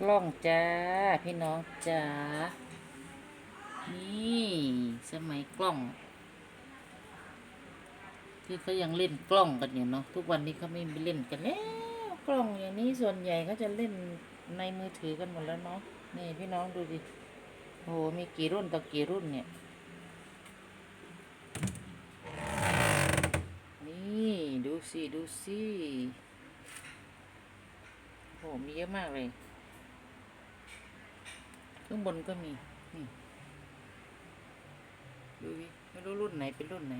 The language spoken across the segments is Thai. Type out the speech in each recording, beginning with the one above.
กล้องจ้า พี่น้องจ้า นี่ สมัยกล้อง ที่เขายังเล่นกล้องกันอยู่เนาะทุกวันนี้เขาไม่เล่นกันแล้ว กล้องอย่างนี้ส่วนใหญ่เขาจะเล่นในมือถือกันหมดแล้วเนาะนี่พี่น้องดูดิโอ้โหมีกี่รุ่นต่อกี่รุ่นเนี่ย นี่ดูสิ ดูสิโอ้โหมีเยอะมากเลย ข้างบนก็มีนี่ดูดิไม่รู้รุ่นไหนเป็นรุ่นไหน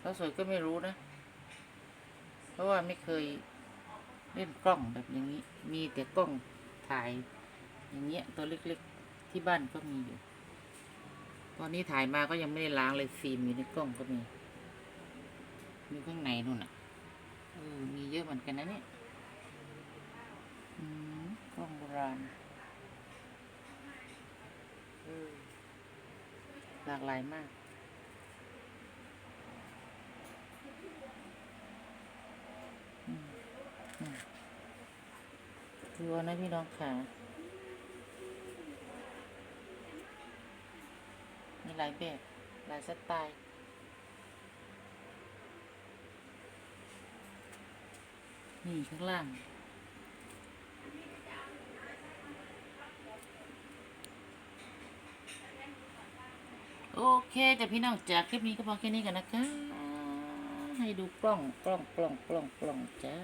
เราสวยก็ไม่รู้นะ เพราะว่าไม่เคยเล่นกล้องแบบอย่างนี้ มีแต่กล้องถ่าย อย่างเงี้ยตัวเล็กๆที่บ้านก็มีอยู่ ตอนนี้ถ่ายมาก็ยังไม่ได้ล้างเลยฟิล์มอยู่ในกล้องก็มีมีข้างในนู่นอะเออมีเยอะเหมือนกันนะเนี่ย อืมกล้องโบราณเออ หลากหลายมากอืมอืมดูเอานะพี่น้องค่ะมีหลายแบบ หลายสไตล์นี่ข้างล่าง โอเคแต่พี่น้องจากคลิปนี้ก็พอแค่นี้กันนะคะ ให้ดูกล้องกล้องกล้องกล้องกล้องจ้า